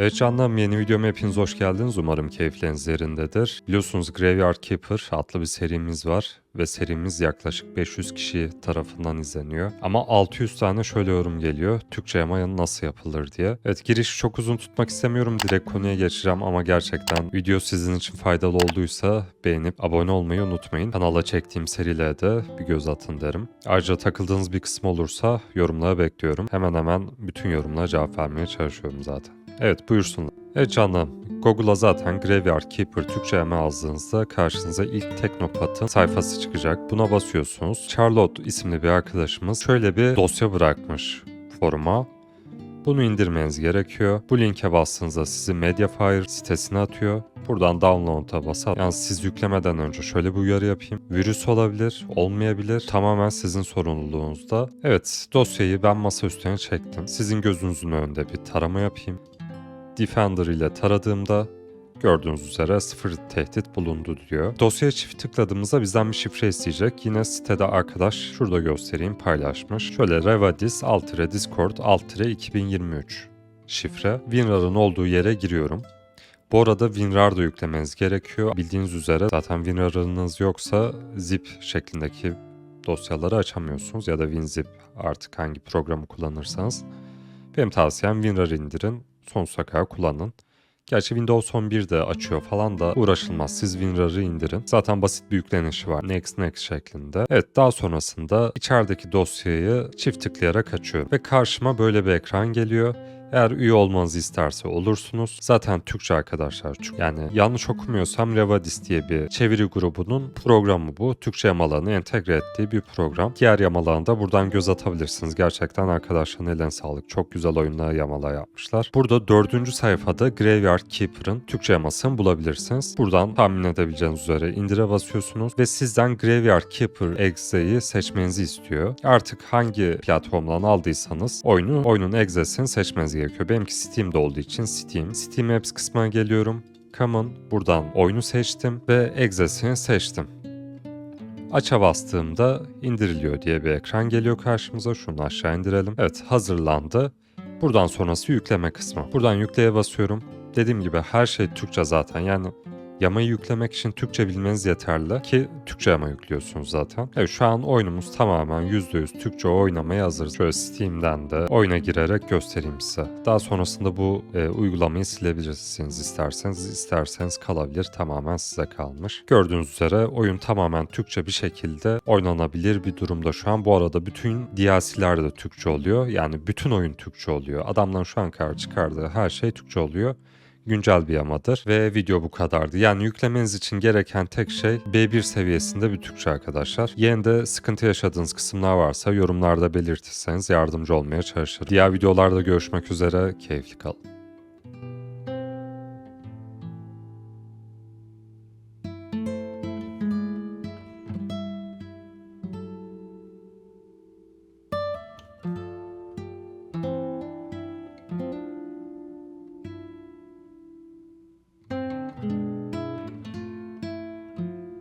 Evet canlarım yeni videoma hepiniz hoş geldiniz. Umarım keyifleriniz yerindedir. Biliyorsunuz Graveyard Keeper adlı bir serimiz var ve serimiz yaklaşık 500 kişi tarafından izleniyor. Ama 600 tane şöyle yorum geliyor. Türkçe yama nasıl yapılır diye. Evet girişi çok uzun tutmak istemiyorum. Direkt konuya geçeceğim ama gerçekten video sizin için faydalı olduysa beğenip abone olmayı unutmayın. Kanala çektiğim serilere de bir göz atın derim. Ayrıca takıldığınız bir kısım olursa yorumlara bekliyorum. Hemen hemen bütün yorumlara cevap vermeye çalışıyorum zaten. Evet buyursunlar. Evet canım. Google'a zaten Graveyard Keeper Türkçe yama yazdığınızda karşınıza ilk Teknopat'ın sayfası çıkacak. Buna basıyorsunuz. Charlotte isimli bir arkadaşımız şöyle bir dosya bırakmış foruma. Bunu indirmeniz gerekiyor. Bu linke bastığınızda sizi Mediafire sitesine atıyor. Buradan download'a basar. Yani siz yüklemeden önce şöyle bir uyarı yapayım. Virüs olabilir, olmayabilir. Tamamen sizin sorumluluğunuzda. Evet, dosyayı ben masa üstüne çektim. Sizin gözünüzün önünde bir tarama yapayım. Defender ile taradığımda gördüğünüz üzere sıfır tehdit bulundu diyor. Dosyaya çift tıkladığımızda bizden bir şifre isteyecek. Yine sitede arkadaş şurada göstereyim paylaşmış. Şöyle revadis alt discord alt 2023 şifre. WinRAR'ın olduğu yere giriyorum. Bu arada WinRAR da yüklemeniz gerekiyor. Bildiğiniz üzere zaten WinRAR'ınız yoksa zip şeklindeki dosyaları açamıyorsunuz ya da WinZip artık hangi programı kullanırsanız. Benim tavsiyem WinRAR indirin, sonsuza kadar kullanın. Gerçi Windows 11 de açıyor falan da uğraşılmaz. Siz WinRAR'ı indirin. Zaten basit bir yüklenişi var. Next next şeklinde. Evet daha sonrasında içerideki dosyayı çift tıklayarak açıyorum. Ve karşıma böyle bir ekran geliyor. Eğer üye olmanızı isterse olursunuz. Zaten Türkçe arkadaşlar. Çünkü Yani yanlış okumuyorsam Revadis diye bir çeviri grubunun programı bu. Türkçe yamalarını entegre ettiği bir program. Diğer yamalarına da buradan göz atabilirsiniz. Gerçekten arkadaşların eline sağlık. Çok güzel oyunlar yamalar yapmışlar. Burada dördüncü sayfada Graveyard Keeper'ın Türkçe yamasını bulabilirsiniz. Buradan tahmin edebileceğiniz üzere indire basıyorsunuz ve sizden Graveyard Keeper Exe'yi seçmenizi istiyor. Artık hangi platformdan aldıysanız oyunu, oyunun exe'sini seçmeniz gerekiyor. Benimki Steam'de olduğu için Steam. Steam Apps kısmına geliyorum. Common buradan oyunu seçtim ve exe'sini seçtim. Aç'a bastığımda indiriliyor diye bir ekran geliyor karşımıza. Şunu aşağı indirelim. Evet hazırlandı. Buradan sonrası yükleme kısmı. Buradan yükleye basıyorum. Dediğim gibi her şey Türkçe zaten. Yani yamayı yüklemek için Türkçe bilmeniz yeterli ki Türkçe yama yüklüyorsunuz zaten. Evet şu an oyunumuz tamamen %100 Türkçe oynamaya hazır. Şöyle Steam'den de oyuna girerek göstereyim size. Daha sonrasında bu e, uygulamayı silebilirsiniz isterseniz. isterseniz kalabilir. Tamamen size kalmış. Gördüğünüz üzere oyun tamamen Türkçe bir şekilde oynanabilir bir durumda şu an. Bu arada bütün DLC'ler de Türkçe oluyor. Yani bütün oyun Türkçe oluyor. Adamların şu an kadar çıkardığı her şey Türkçe oluyor güncel bir yamadır ve video bu kadardı. Yani yüklemeniz için gereken tek şey B1 seviyesinde bir Türkçe arkadaşlar. Yine de sıkıntı yaşadığınız kısımlar varsa yorumlarda belirtirseniz yardımcı olmaya çalışırım. Diğer videolarda görüşmek üzere, keyifli kalın.